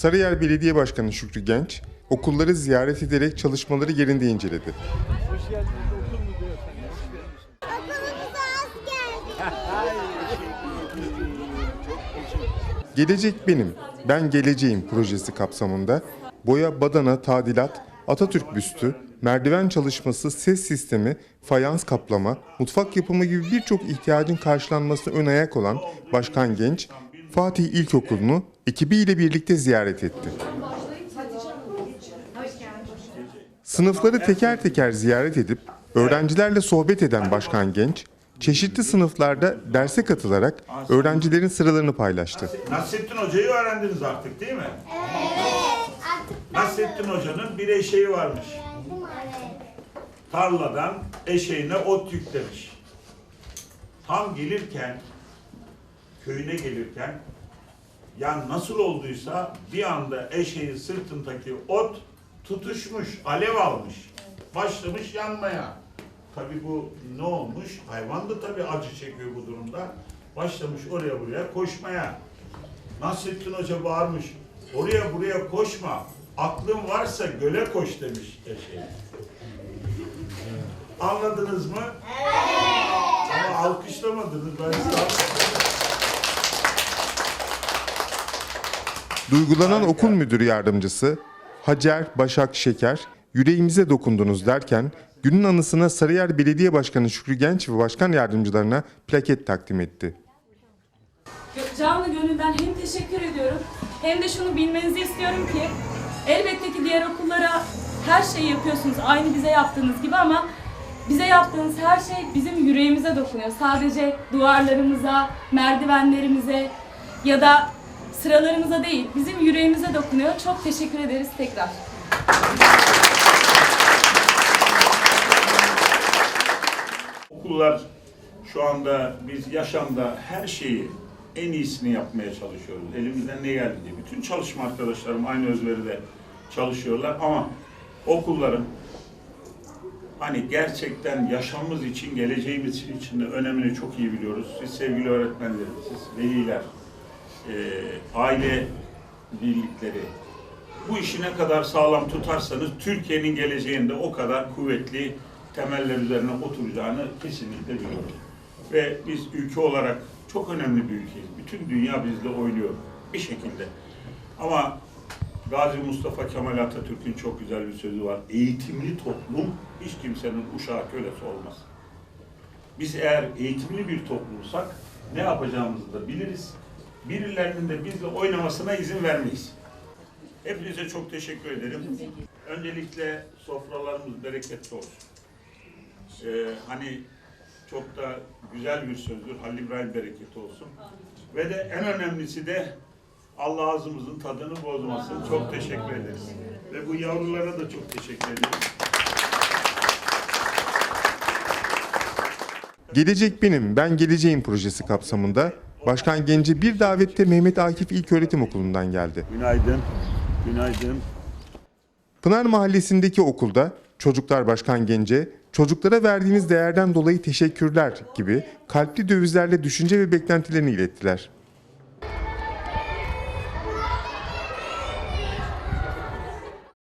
Sarıyer Belediye Başkanı Şükrü Genç, okulları ziyaret ederek çalışmaları yerinde inceledi. Okulumuza az geldi. Gelecek Benim, Ben Geleceğim projesi kapsamında boya, badana, tadilat, Atatürk büstü, merdiven çalışması, ses sistemi, fayans kaplama, mutfak yapımı gibi birçok ihtiyacın karşılanmasına ön ayak olan Başkan Genç, Fatih İlkokulu'nu ekibiyle birlikte ziyaret etti. Sınıfları teker teker ziyaret edip öğrencilerle sohbet eden Başkan Genç, çeşitli sınıflarda derse katılarak öğrencilerin sıralarını paylaştı. Nasrettin Hoca'yı öğrendiniz artık değil mi? Artık Nasrettin Hoca'nın bir eşeği varmış. Tarladan eşeğine ot yüklemiş. Tam gelirken, köyüne gelirken, ya nasıl olduysa bir anda eşeğin sırtındaki ot tutuşmuş, alev almış. Başlamış yanmaya. Tabi bu ne olmuş? Hayvan da tabi acı çekiyor bu durumda. Başlamış oraya buraya koşmaya. Nasrettin Hoca bağırmış. Oraya buraya koşma. Aklın varsa göle koş demiş eşeğe. Anladınız mı? Evet. Ama alkışlamadınız. Ben size Duygulanan okul müdürü yardımcısı Hacer Başak Şeker, yüreğimize dokundunuz derken günün anısına Sarıyer Belediye Başkanı Şükrü Genç ve başkan yardımcılarına plaket takdim etti. Canlı gönülden hem teşekkür ediyorum hem de şunu bilmenizi istiyorum ki elbette ki diğer okullara her şeyi yapıyorsunuz aynı bize yaptığınız gibi ama bize yaptığınız her şey bizim yüreğimize dokunuyor. Sadece duvarlarımıza, merdivenlerimize ya da sıralarımıza değil bizim yüreğimize dokunuyor. Çok teşekkür ederiz tekrar. Okullar şu anda biz yaşamda her şeyi en iyisini yapmaya çalışıyoruz. Elimizden ne geldiği. Bütün çalışma arkadaşlarım aynı özveride çalışıyorlar ama okulların hani gerçekten yaşamımız için, geleceğimiz için de önemini çok iyi biliyoruz. Siz sevgili öğretmenlerimiz, siz veliler, e, aile birlikleri, bu işi ne kadar sağlam tutarsanız Türkiye'nin geleceğinde o kadar kuvvetli temeller üzerine oturacağını kesinlikle biliyoruz. Ve biz ülke olarak çok önemli bir ülkeyiz. Bütün dünya bizle oynuyor bir şekilde. Ama Gazi Mustafa Kemal Atatürk'ün çok güzel bir sözü var. Eğitimli toplum hiç kimsenin uşağı kölesi olmaz. Biz eğer eğitimli bir toplumsak ne yapacağımızı da biliriz. Birilerinin de bizle oynamasına izin vermeyiz. Hepinize çok teşekkür ederim. Öncelikle sofralarımız bereketli olsun. Ee, hani çok da güzel bir sözdür. Halil İbrahim bereketi olsun. Ve de en önemlisi de Allah ağzımızın tadını bozmasın. Çok teşekkür ederiz. Ve bu yavrulara da çok teşekkür ederiz. Gelecek Benim, Ben Geleceğim projesi kapsamında Başkan Genç'e bir davette Mehmet Akif İlköğretim Okulu'ndan geldi. Günaydın. Günaydın. Pınar Mahallesi'ndeki okulda çocuklar Başkan Gence, çocuklara verdiğiniz değerden dolayı teşekkürler gibi kalpli dövizlerle düşünce ve beklentilerini ilettiler.